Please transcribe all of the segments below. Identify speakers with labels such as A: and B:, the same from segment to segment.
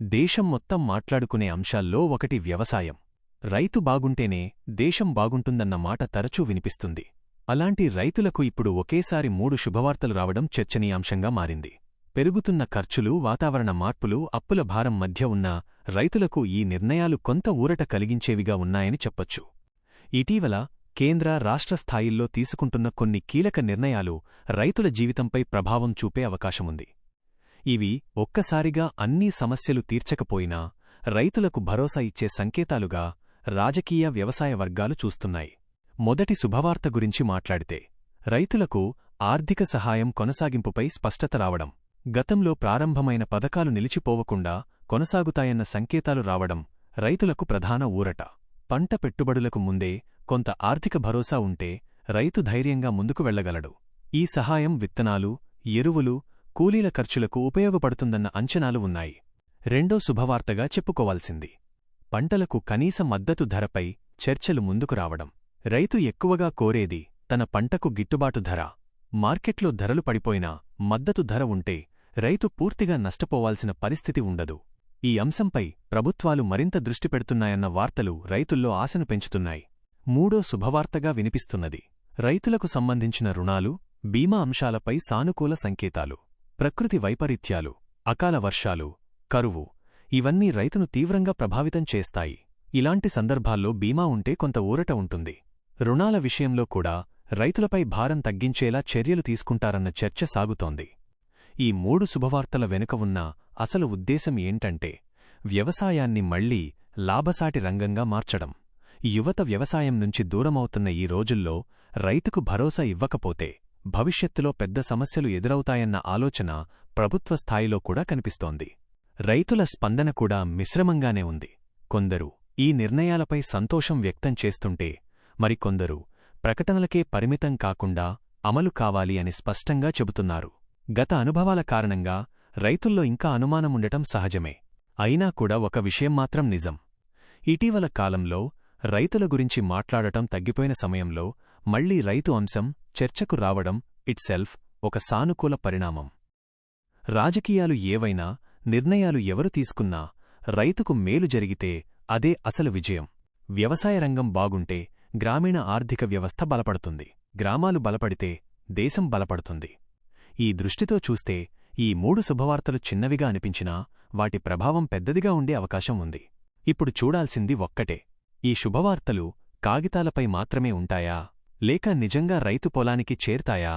A: దేశం మొత్తం మాట్లాడుకునే అంశాల్లో ఒకటి వ్యవసాయం. రైతు బాగుంటేనే దేశం బాగుంటుందన్న మాట తరచూ వినిపిస్తుంది. అలాంటి రైతులకు ఇప్పుడు ఒకేసారి మూడు శుభవార్తలు రావడం చర్చనీయాంశంగా మారింది. పెరుగుతున్న ఖర్చులు వాతావరణ మార్పులు అప్పుల భారం మధ్య ఉన్న రైతులకు ఈ నిర్ణయాలు కొంత ఊరట కలిగించేవిగా ఉన్నాయని చెప్పొచ్చు. ఇటీవల కేంద్ర రాష్ట్ర స్థాయిల్లో తీసుకుంటున్న కొన్ని కీలక నిర్ణయాలు రైతుల జీవితంపై ప్రభావం చూపే అవకాశముంది. ఇవి ఒక్కసారిగా అన్నీ సమస్యలు తీర్చకపోయినా రైతులకు భరోసా ఇచ్చే సంకేతాలుగా రాజకీయ వ్యవసాయ వర్గాలు చూస్తున్నాయి. మొదటి శుభవార్త గురించి మాట్లాడితే రైతులకు ఆర్థిక సహాయం కొనసాగింపుపై స్పష్టత రావడం గతంలో ప్రారంభమైన పథకాలు నిలిచిపోవకుండా కొనసాగుతాయన్న సంకేతాలు రావడం రైతులకు ప్రధాన ఊరట. పంట పెట్టుబడులకు ముందే కొంత ఆర్థిక భరోసా ఉంటే రైతు ధైర్యంగా ముందుకు వెళ్ళగలడు ఈ సహాయం విత్తనాలు ఎరువులు కూలీల ఖర్చులకు ఉపయోగపడుతుందన్న అంచనాలు ఉన్నాయి. రెండో శుభవార్తగా చెప్పుకోవాల్సింది. పంటలకు కనీస మద్దతు ధరపై చర్చలు ముందుకు రావడం. రైతు ఎక్కువగా కోరేది తన పంటకు గిట్టుబాటు ధర. మార్కెట్లో ధరలు పడిపోయినా మద్దతు ధర ఉంటే రైతు పూర్తిగా నష్టపోవాల్సిన పరిస్థితి ఉండదు. ఈ అంశంపై ప్రభుత్వాలు మరింత దృష్టి పెడుతున్నాయన్న వార్తలు రైతుల్లో ఆశను పెంచుతున్నాయి. మూడో శుభవార్తగా వినిపిస్తున్నది. రైతులకు సంబంధించిన రుణాలు బీమా అంశాలపై సానుకూల సంకేతాలు. ప్రకృతి వైపరీత్యాలు అకాల వర్షాలు కరువు ఇవన్నీ రైతును తీవ్రంగా ప్రభావితం చేస్తాయి. ఇలాంటి సందర్భాల్లో బీమా ఉంటే కొంత ఊరట ఉంటుంది. రుణాల విషయంలో కూడా రైతులపై భారం తగ్గించేలా చర్యలు తీసుకుంటారన్న చర్చ సాగుతోంది. ఈ మూడు శుభవార్తల వెనుక ఉన్న అసలు ఉద్దేశం ఏంటంటే వ్యవసాయాన్ని మళ్ళీ లాభసాటి రంగంగా మార్చడం. యువత వ్యవసాయం నుంచి దూరమవుతున్న ఈ రోజుల్లో రైతుకు భరోసా ఇవ్వకపోతే భవిష్యత్తులో పెద్ద సమస్యలు ఎదురవుతాయన్న ఆలోచన ప్రభుత్వ స్థాయిలో కూడా కనిపిస్తోంది. రైతుల స్పందన కూడా మిశ్రమంగానే ఉంది. కొందరు ఈ నిర్ణయాలపై సంతోషం వ్యక్తం చేస్తుంటే మరికొందరు ప్రకటనలకే పరిమితం కాకుండా అమలు కావాలి అని స్పష్టంగా చెబుతున్నారు. గత అనుభవాల కారణంగా రైతుల్లో ఇంకా అనుమానముండటం సహజమే. అయినా కూడా ఒక విషయం మాత్రం నిజం. ఇటీవల కాలంలో రైతుల గురించి మాట్లాడటం తగ్గిపోయిన సమయంలో మళ్ళీ రైతు అంశం చర్చకు రావడం ఇట్సెల్ఫ్ ఒక సానుకూల పరిణామం. రాజకీయాలు ఏవైనా నిర్ణయాలు ఎవరు తీసుకున్నా రైతుకు మేలు జరిగితే అదే అసలు విజయం. వ్యవసాయ రంగం బాగుంటే గ్రామీణ ఆర్థిక వ్యవస్థ బలపడుతుంది. గ్రామాలు బలపడితే దేశం బలపడుతుంది. ఈ దృష్టితో చూస్తే ఈ మూడు శుభవార్తలు చిన్నవిగా అనిపించినా వాటి ప్రభావం పెద్దదిగా ఉండే అవకాశం ఉంది. ఇప్పుడు చూడాల్సింది ఒక్కటే. ఈ శుభవార్తలు కాగితాలపై మాత్రమే ఉంటాయా? లేక నిజంగా రైతు పొలానికి చేర్తాయా?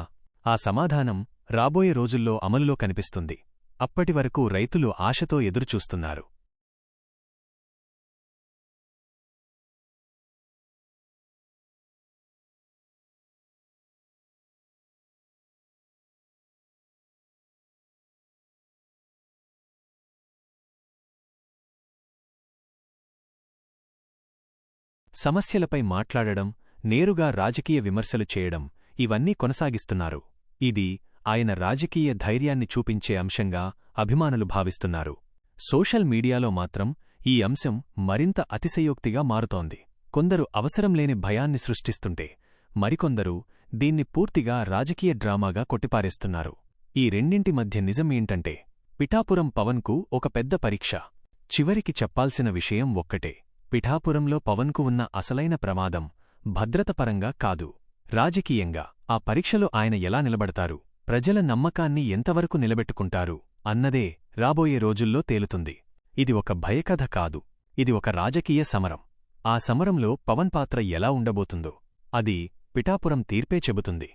A: ఆ సమాధానం రాబోయే రోజుల్లో అమలులో కనిపిస్తుంది. అప్పటివరకు రైతులు ఆశతో ఎదురుచూస్తున్నారు. సమస్యలపై మాట్లాడడం నేరుగా రాజకీయ విమర్శలు చేయడం ఇవన్నీ కొనసాగిస్తున్నారు. ఇది ఆయన రాజకీయ ధైర్యాన్ని చూపించే అంశంగా అభిమానులు భావిస్తున్నారు. సోషల్ మీడియాలో మాత్రం ఈ అంశం మరింత అతిశయోక్తిగా మారుతోంది. కొందరు అవసరం లేని భయాన్ని సృష్టిస్తుంటే మరికొందరు దీన్ని పూర్తిగా రాజకీయ డ్రామాగా కొట్టిపారేస్తున్నారు. ఈ రెండింటి మధ్య నిజం ఏంటంటే పిఠాపురం పవన్కు ఒక పెద్ద పరీక్ష. చివరికి చెప్పాల్సిన విషయం ఒక్కటే. పిఠాపురంలో పవన్కు ఉన్న అసలైన ప్రమాదం భద్రతపరంగా కాదు. రాజకీయంగా ఆ పరీక్షలో ఆయన ఎలా నిలబడతారు? ప్రజల నమ్మకాన్ని ఎంతవరకు నిలబెట్టుకుంటారు? అన్నదే రాబోయే రోజుల్లో తేలుతుంది. ఇది ఒక భయకథ కాదు. ఇది ఒక రాజకీయ సమరం. ఆ సమరంలో పవన్ పాత్ర ఎలా ఉండబోతుందో అది పిఠాపురం తీర్పే చెబుతుంది.